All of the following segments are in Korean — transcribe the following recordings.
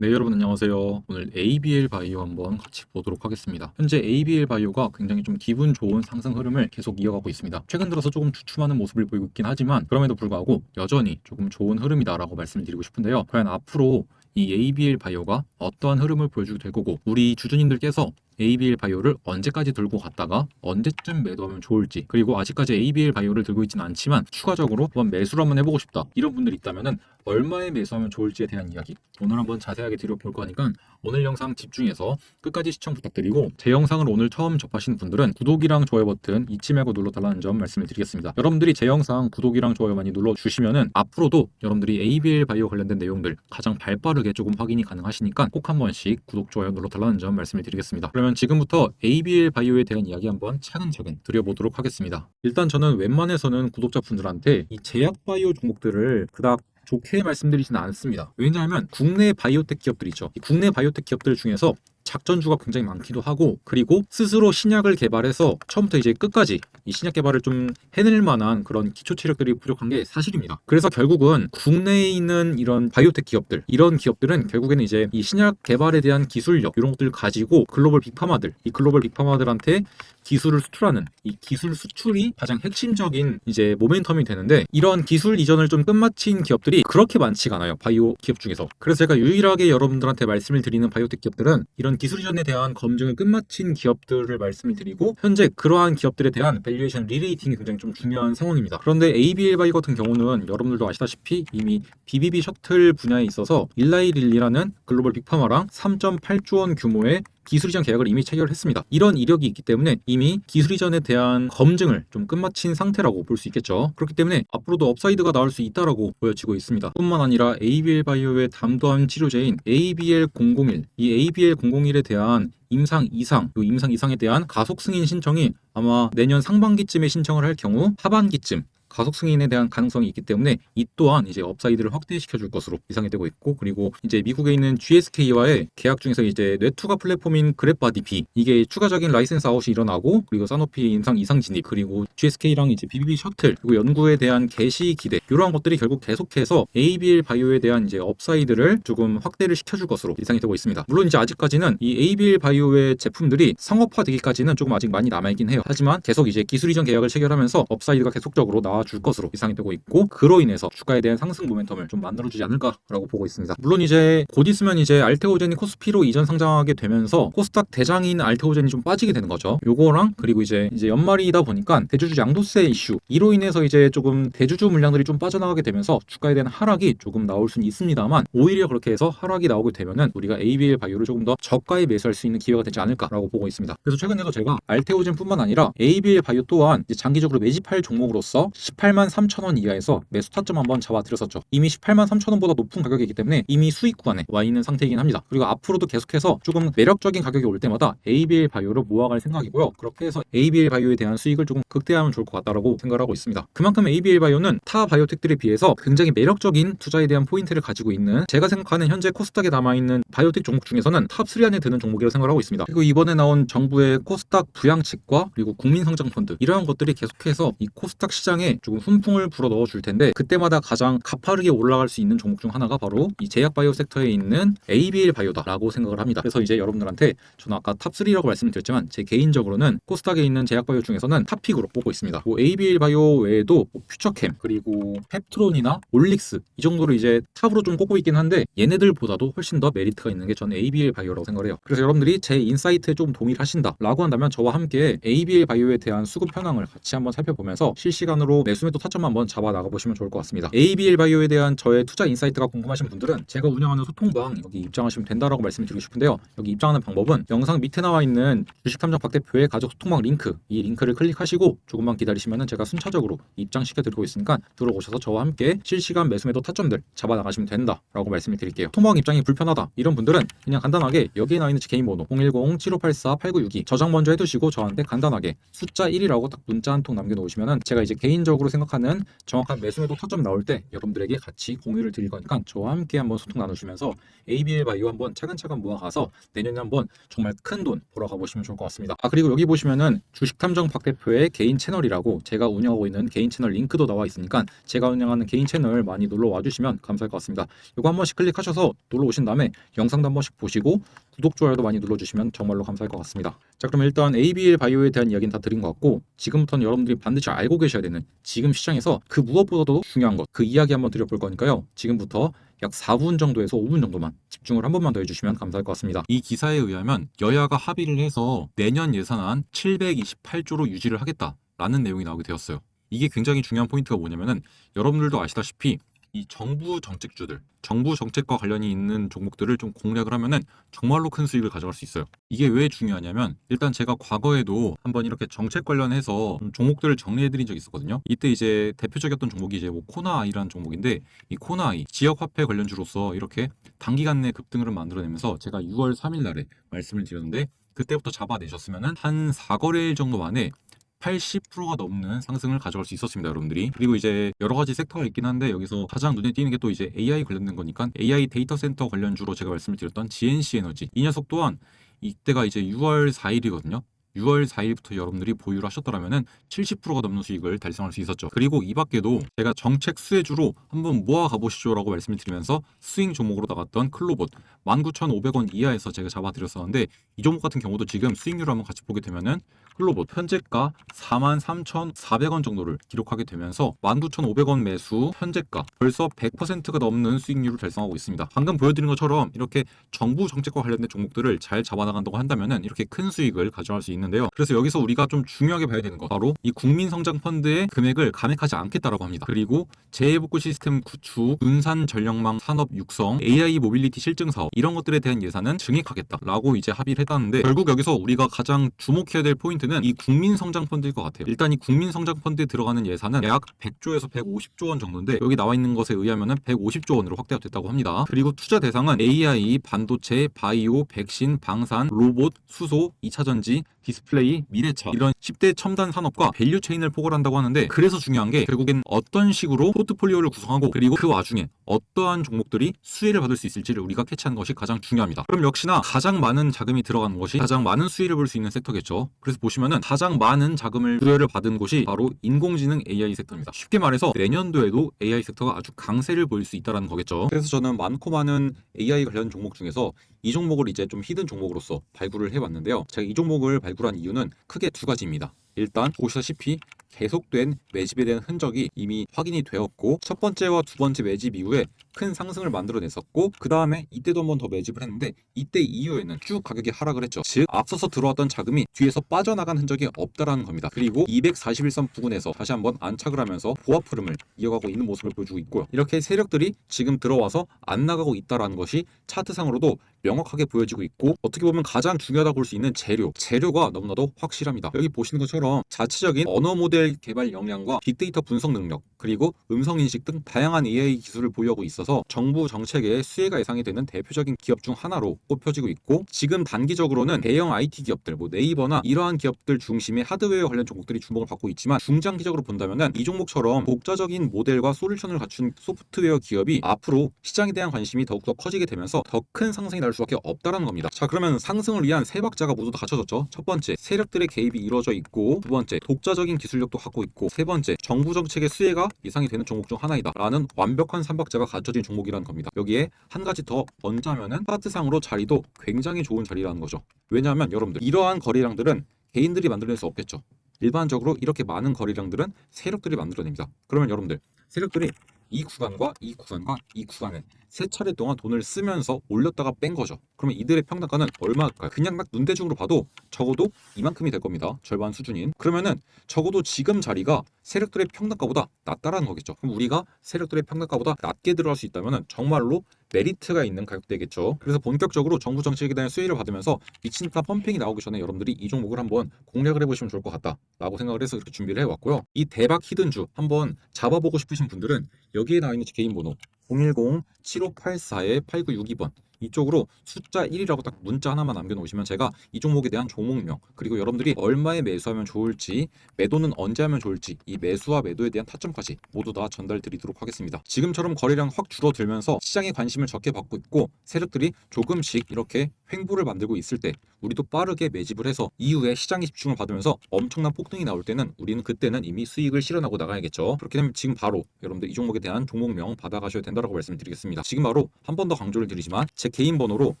네, 여러분 안녕하세요. 오늘 ABL 바이오 한번 같이 보도록 하겠습니다. 현재 ABL 바이오가 굉장히 좀 기분 좋은 상승 흐름을 계속 이어가고 있습니다. 최근 들어서 조금 주춤하는 모습을 보이고 있긴 하지만 그럼에도 불구하고 여전히 조금 좋은 흐름이다 라고 말씀을 드리고 싶은데요. 과연 앞으로 이 ABL 바이오가 어떠한 흐름을 보여주게 될 거고 우리 주주님들께서 ABL 바이오를 언제까지 들고 갔다가 언제쯤 매도하면 좋을지 그리고 아직까지 ABL 바이오를 들고 있지는 않지만 추가적으로 한번 매수를 한번 해보고 싶다 이런 분들 있다면은 얼마에 매수하면 좋을지에 대한 이야기 오늘 한번 자세하게 드려볼 거니까 오늘 영상 집중해서 끝까지 시청 부탁드리고 제 영상을 오늘 처음 접하신 분들은 구독이랑 좋아요 버튼 잊지 말고 눌러달라는 점 말씀을 드리겠습니다. 여러분들이 제 영상 구독이랑 좋아요 많이 눌러주시면은 앞으로도 여러분들이 ABL 바이오 관련된 내용들 가장 발빠르게 조금 확인이 가능하시니까 꼭 한 번씩 구독, 좋아요 눌러달라는 점 말씀을 드리겠습니다. 그러면 지금부터 ABL 바이오에 대한 이야기 한번 차근차근 드려보도록 하겠습니다. 일단 저는 웬만해서는 구독자분들한테 이 제약 바이오 종목들을 그닥 좋게 말씀드리지는 않습니다. 왜냐하면 국내 바이오텍 기업들 있죠. 이 국내 바이오텍 기업들 중에서 작전주가 굉장히 많기도 하고 그리고 스스로 신약을 개발해서 처음부터 이제 끝까지 이 신약 개발을 좀 해낼 만한 그런 기초 체력들이 부족한 게 사실입니다. 그래서 결국은 국내에 있는 이런 바이오텍 기업들 이런 기업들은 결국에는 이제 이 신약 개발에 대한 기술력 이런 것들을 가지고 글로벌 빅파마들 이 글로벌 빅파마들한테 기술을 수출하는 이 기술 수출이 가장 핵심적인 이제 모멘텀이 되는데 이런 기술 이전을 좀 끝마친 기업들이 그렇게 많지가 않아요 바이오 기업 중에서 그래서 제가 유일하게 여러분들한테 말씀을 드리는 바이오텍 기업들은 이런 기술 이전에 대한 검증을 끝마친 기업들을 말씀을 드리고 현재 그러한 기업들에 대한 밸류에이션 리레이팅이 굉장히 좀 중요한 상황입니다. 그런데 ABL 바이 같은 경우는 여러분들도 아시다시피 이미 BBB 셔틀 분야에 있어서 일라이 릴리라는 글로벌 빅파마랑 3.8조 원 규모의 기술 이전 계약을 이미 체결했습니다. 이런 이력이 있기 때문에 이미 기술 이전에 대한 검증을 좀 끝마친 상태라고 볼 수 있겠죠. 그렇기 때문에 앞으로도 업사이드가 나올 수 있다라고 보여지고 있습니다. 뿐만 아니라 ABL 바이오의 담도한 치료제인 ABL001, 이 ABL001에 대한 임상 이상, 요 임상 이상에 대한 가속 승인 신청이 아마 내년 상반기쯤에 신청을 할 경우 하반기쯤 가속 승인에 대한 가능성이 있기 때문에 이 또한 이제 업사이드를 확대시켜 줄 것으로 예상이 되고 있고 그리고 이제 미국에 있는 GSK와의 계약 중에서 이제 뇌투가 플랫폼인 그랩바디 B 이게 추가적인 라이센스 아웃이 일어나고 그리고 사노피 임상 이상 진입 그리고 GSK랑 이제 BBB 셔틀 그리고 연구에 대한 개시 기대 이러한 것들이 결국 계속해서 ABL 바이오에 대한 이제 업사이드를 조금 확대를 시켜 줄 것으로 예상이 되고 있습니다. 물론 이제 아직까지는 이 ABL 바이오의 제품들이 상업화되기까지는 조금 아직 많이 남아 있긴 해요. 하지만 계속 이제 기술 이전 계약을 체결하면서 업사이드가 계속적으로 나와 줄 것으로 예상이 되고 있고 그로 인해서 주가에 대한 상승 모멘텀을 좀 만들어주지 않을까라고 보고 있습니다. 물론 이제 곧 있으면 이제 알테오젠이 코스피로 이전 상장하게 되면서 코스닥 대장인 알테오젠이 좀 빠지게 되는 거죠. 요거랑 그리고 이제 이제 연말이다 보니까 대주주 양도세 이슈 이로 인해서 이제 조금 대주주 물량들이 좀 빠져나가게 되면서 주가에 대한 하락이 조금 나올 수는 있습니다만 오히려 그렇게 해서 하락이 나오게 되면은 우리가 ABL 바이오를 조금 더 저가에 매수할 수 있는 기회가 되지 않을까라고 보고 있습니다. 그래서 최근에도 제가 알테오젠뿐만 아니라 ABL 바이오 또한 장기적으로 매집할 종목으로서 18만 3천 원 이하에서 매수 타점 한번 잡아드렸었죠. 이미 18만 3천 원보다 높은 가격이기 때문에 이미 수익 구간에 와 있는 상태이긴 합니다. 그리고 앞으로도 계속해서 조금 매력적인 가격이 올 때마다 ABL 바이오를 모아갈 생각이고요. 그렇게 해서 ABL 바이오에 대한 수익을 조금 극대화하면 좋을 것 같다라고 생각을 하고 있습니다. 그만큼 ABL 바이오는 타 바이오텍들에 비해서 굉장히 매력적인 투자에 대한 포인트를 가지고 있는 제가 생각하는 현재 코스닥에 남아 있는 바이오텍 종목 중에서는 탑3 안에 드는 종목이라고 생각을 하고 있습니다. 그리고 이번에 나온 정부의 코스닥 부양책과 그리고 국민성장펀드 이러한 것들이 계속해서 이 코스닥 시장에 조금 훈풍을 불어 넣어 줄 텐데 그때마다 가장 가파르게 올라갈 수 있는 종목 중 하나가 바로 이 제약 바이오 섹터에 있는 ABL 바이오다라고 생각을 합니다. 그래서 이제 여러분들한테 저는 아까 탑 3라고 말씀드렸지만 제 개인적으로는 코스닥에 있는 제약 바이오 중에서는 탑픽으로 뽑고 있습니다. 뭐 ABL 바이오 외에도 뭐 퓨처캠 그리고 펩트론이나 올릭스 이 정도로 이제 탑으로 좀 꼽고 있긴 한데 얘네들보다도 훨씬 더 메리트가 있는 게 저는 ABL 바이오라고 생각을 해요. 그래서 여러분들이 제 인사이트에 좀 동의를 하신다라고 한다면 저와 함께 ABL 바이오에 대한 수급 현황을 같이 한번 살펴보면서 실시간으로 매수매도 타점 한번 잡아 나가 보시면 좋을 것 같습니다. ABL 바이오에 대한 저의 투자 인사이트가 궁금하신 분들은 제가 운영하는 소통방 여기 입장하시면 된다라고 말씀드리고 싶은데요. 여기 입장하는 방법은 영상 밑에 나와 있는 주식 탐정 박 대표의 가족 소통방 링크 이 링크를 클릭하시고 조금만 기다리시면 제가 순차적으로 입장시켜 드리고 있으니까 들어오셔서 저와 함께 실시간 매수매도 타점들 잡아 나가시면 된다라고 말씀을 드릴게요. 소통방 입장이 불편하다 이런 분들은 그냥 간단하게 여기에 나와 있는 제 개인 번호 010-7584-8962 저장 먼저 해두시고 저한테 간단하게 숫자 1이라고 딱 문자 한 통 남겨놓으시면은 제가 이제 개인적으로 개인적으로 생각하는 정확한 매수매도 타점 나올 때 여러분들에게 같이 공유를 드릴 거니까 저와 함께 한번 소통 나누시면서 ABL 바이오 한번 차근차근 모아가서 내년에 한번 정말 큰돈 보러 가보시면 좋을 것 같습니다. 아 그리고 여기 보시면은 주식 탐정 박 대표의 개인 채널이라고 제가 운영하고 있는 개인 채널 링크도 나와 있으니까 제가 운영하는 개인 채널 많이 놀러 와주시면 감사할 것 같습니다. 이거 한 번씩 클릭하셔서 놀러 오신 다음에 영상도 한 번씩 보시고 구독 좋아요도 많이 눌러주시면 정말로 감사할 것 같습니다. 자 그럼 일단 ABL 바이오에 대한 이야기는 다 드린 것 같고 지금부터는 여러분들이 반드시 알고 계셔야 되는 지금 시장에서 그 무엇보다도 중요한 것 그 이야기 한번 드려볼 거니까요. 지금부터 약 4분 정도에서 5분 정도만 집중을 한 번만 더 해주시면 감사할 것 같습니다. 이 기사에 의하면 여야가 합의를 해서 내년 예산안 728조로 유지를 하겠다라는 내용이 나오게 되었어요. 이게 굉장히 중요한 포인트가 뭐냐면은 여러분들도 아시다시피 이 정부 정책주들, 정부 정책과 관련이 있는 종목들을 좀 공략을 하면은 정말로 큰 수익을 가져갈 수 있어요. 이게 왜 중요하냐면 일단 제가 과거에도 한번 이렇게 정책 관련해서 좀 종목들을 정리해드린 적이 있었거든요. 이때 이제 대표적이었던 종목이 이제 뭐 코나아이라는 종목인데 이 코나아이 지역 화폐 관련주로서 이렇게 단기간 내 급등을 만들어내면서 제가 6월 3일 날에 말씀을 드렸는데 그때부터 잡아내셨으면은 한 4거래일 정도 만에 80%가 넘는 상승을 가져갈 수 있었습니다, 여러분들이. 그리고 이제 여러 가지 섹터가 있긴 한데 여기서 가장 눈에 띄는 게 또 이제 AI 관련된 거니까 AI 데이터 센터 관련주로 제가 말씀을 드렸던 GNC 에너지. 이 녀석 또한 이때가 이제 6월 4일이거든요. 6월 4일부터 여러분들이 보유를 하셨더라면은 70%가 넘는 수익을 달성할 수 있었죠. 그리고 이 밖에도 제가 정책 수혜주로 한번 모아 가 보시죠 라고 말씀을 드리면서 스윙 종목으로 나갔던 클로봇 19,500원 이하에서 제가 잡아드렸었는데 이 종목 같은 경우도 지금 수익률을 한번 같이 보게 되면은 클로봇 현재가 43,400원 정도를 기록하게 되면서 19,500원 매수 현재가 벌써 100%가 넘는 수익률을 달성하고 있습니다. 방금 보여드린 것처럼 이렇게 정부 정책과 관련된 종목들을 잘 잡아나간다고 한다면은 이렇게 큰 수익을 가져갈 수 있는데요. 그래서 여기서 우리가 좀 중요하게 봐야 되는 거 바로 이 국민성장펀드의 금액을 감액하지 않겠다라고 합니다. 그리고 재해복구 시스템 구축, 분산 전력망 산업 육성, AI 모빌리티 실증 사업 이런 것들에 대한 예산은 증액하겠다라고 이제 합의를 했다는데 결국 여기서 우리가 가장 주목해야 될 포인트는 이 국민성장펀드일 것 같아요. 일단 이 국민성장펀드에 들어가는 예산은 약 100조에서 150조 원 정도인데 여기 나와 있는 것에 의하면은 150조 원으로 확대가 됐다고 합니다. 그리고 투자 대상은 AI, 반도체, 바이오, 백신, 방산, 로봇, 수소, 2차 전지, 디스플레이, 미래차 이런 10대 첨단 산업과 밸류 체인을 포괄한다고 하는데 그래서 중요한 게 결국엔 어떤 식으로 포트폴리오를 구성하고 그리고 그 와중에 어떠한 종목들이 수혜를 받을 수 있을지를 우리가 캐치하는 것이 가장 중요합니다. 그럼 역시나 가장 많은 자금이 들어가는 것이 가장 많은 수혜를 볼 수 있는 섹터겠죠. 그래서 보시면 은 가장 많은 자금을 수혜를 받은 곳이 바로 인공지능 AI 섹터입니다. 쉽게 말해서 내년도에도 AI 섹터가 아주 강세를 보일 수 있다는 거겠죠. 그래서 저는 많고 많은 AI 관련 종목 중에서 이 종목을 이제 좀 히든 종목으로서 발굴을 해봤는데요. 제가 이 종목을 발굴한 이유는 크게 두 가지입니다. 일단 보시다시피 계속된 매집에 대한 흔적이 이미 확인이 되었고 첫 번째와 두 번째 매집 이후에 큰 상승을 만들어냈었고 그 다음에 이때도 한 번 더 매집을 했는데 이때 이후에는 쭉 가격이 하락을 했죠. 즉 앞서서 들어왔던 자금이 뒤에서 빠져나간 흔적이 없다라는 겁니다. 그리고 241선 부근에서 다시 한번 안착을 하면서 보합 흐름을 이어가고 있는 모습을 보여주고 있고요. 이렇게 세력들이 지금 들어와서 안 나가고 있다라는 것이 차트상으로도 명확하게 보여지고 있고 어떻게 보면 가장 중요하다고 볼 수 있는 재료 재료가 너무나도 확실합니다. 여기 보시는 것처럼 자체적인 언어 모델 개발 역량과 빅데이터 분석 능력 그리고 음성 인식 등 다양한 AI 기술을 보유하고 있어서 정부 정책에 수혜가 예상이 되는 대표적인 기업 중 하나로 꼽혀지고 있고 지금 단기적으로는 대형 IT 기업들 뭐 네이버나 이러한 기업들 중심의 하드웨어 관련 종목들이 주목을 받고 있지만 중장기적으로 본다면은 이 종목처럼 독자적인 모델과 솔루션을 갖춘 소프트웨어 기업이 앞으로 시장에 대한 관심이 더욱더 커지게 되면서 더 큰 상승이 날 수밖에 없다라는 겁니다. 자 그러면 상승을 위한 세 박자가 모두 다 갖춰졌죠. 첫 번째 세력들의 개입이 이루어져 있고 두 번째 독자적인 기술력도 갖고 있고 세 번째 정부 정책의 수혜가 예상이 되는 종목 중 하나이다라는 완벽한 삼박자가 갖춰진 종목이라는 겁니다. 여기에 한 가지 더 얹자면은 차트상으로 자리도 굉장히 좋은 자리라는 거죠. 왜냐하면 여러분들 이러한 거래량들은 개인들이 만들어낼 수 없겠죠. 일반적으로 이렇게 많은 거래량들은 세력들이 만들어냅니다. 그러면 여러분들 세력들이 이 구간과 이 구간과 이 구간에 세 차례 동안 돈을 쓰면서 올렸다가 뺀 거죠. 그러면 이들의 평단가는 얼마일까요? 그냥 딱 눈대중으로 봐도 적어도 이만큼이 될 겁니다. 절반 수준인. 그러면은 적어도 지금 자리가 세력들의 평단가보다 낮다라는 거겠죠. 그럼 우리가 세력들의 평단가보다 낮게 들어갈 수 있다면은 정말로 메리트가 있는 가격대겠죠. 그래서 본격적으로 정부 정책에 대한 수혜를 받으면서 미친 듯한 펌핑이 나오기 전에 여러분들이 이 종목을 한번 공략을 해보시면 좋을 것 같다라고 생각을 해서 이렇게 준비를 해왔고요. 이 대박 히든주 한번 잡아보고 싶으신 분들은 여기에 나와 있는 제 개인 번호 010-7584-8962번 이쪽으로 숫자 1이라고 딱 문자 하나만 남겨놓으시면 제가 이 종목에 대한 종목명 그리고 여러분들이 얼마에 매수하면 좋을지 매도는 언제 하면 좋을지 이 매수와 매도에 대한 타점까지 모두 다 전달 드리도록 하겠습니다. 지금처럼 거래량 확 줄어들면서 시장에 관심을 적게 받고 있고 세력들이 조금씩 이렇게 횡보를 만들고 있을 때 우리도 빠르게 매집을 해서 이후에 시장에 집중을 받으면서 엄청난 폭등이 나올 때는 우리는 그때는 이미 수익을 실현하고 나가야겠죠. 그렇게 되면 지금 바로 여러분들 이 종목에 대한 종목명 받아가셔야 된다고 말씀드리겠습니다. 지금 바로 한 번 더 강조를 드리지만 제 개인 번호로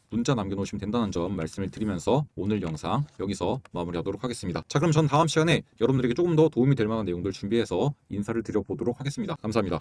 문자 남겨놓으시면 된다는 점 말씀을 드리면서 오늘 영상 여기서 마무리하도록 하겠습니다. 자 그럼 전 다음 시간에 여러분들에게 조금 더 도움이 될 만한 내용들 준비해서 인사를 드려보도록 하겠습니다. 감사합니다.